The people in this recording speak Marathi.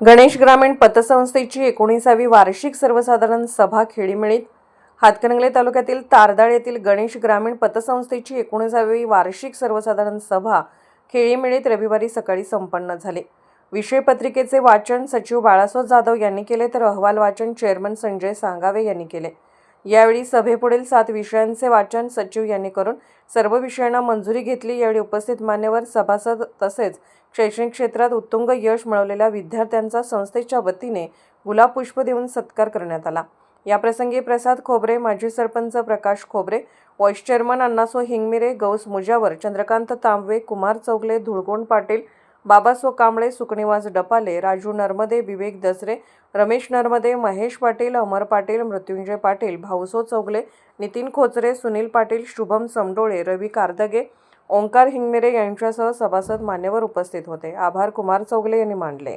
गणेश ग्रामीण पतसंस्थेची एकोणीसावी वार्षिक सर्वसाधारण सभा खेडीमेळीत हातकणंगले तालुक्यातील तारदाळ येथील गणेश ग्रामीण पतसंस्थेची एकोणीसावी वार्षिक सर्वसाधारण सभा खेळीमेळीत रविवारी सकाळी संपन्न झाले. विषय पत्रिकेचे वाचन सचिव बाळासाहेब जाधव यांनी केले तर अहवाल वाचन चेअरमन संजय सांगावे यांनी केले. यावेळी सभेपुढील सात विषयांचे वाचन सचिव यांनी करून सर्व विषयांना मंजुरी घेतली. यावेळी उपस्थित मान्यवर सभासद तसेच शैक्षणिक क्षेत्रात उत्तुंग यश मिळवलेल्या विद्यार्थ्यांचा संस्थेच्या वतीने गुलाब पुष्प देऊन सत्कार करण्यात आला. याप्रसंगी प्रसाद खोबरे माजी सरपंच प्रकाश खोबरे व्हाईस चेअरमन अण्णासो हिंगमिरे गौस मुजावर चंद्रकांत तांबवे कुमार चौगले धुळकोण पाटील बाबासो कांबळे सुकनिवास डपाले राजू नर्मदे विवेक दसरे रमेश नर्मदे महेश पाटील अमर पाटील मृत्युंजय पाटील भाऊसो चौगले नितीन खोचरे सुनील पाटील शुभम समडोळे रवी कारदगे ओंकार हिंगमिरे यांच्यासह सभासद मान्यवर उपस्थित होते. आभार कुमार चौगले यांनी मांडले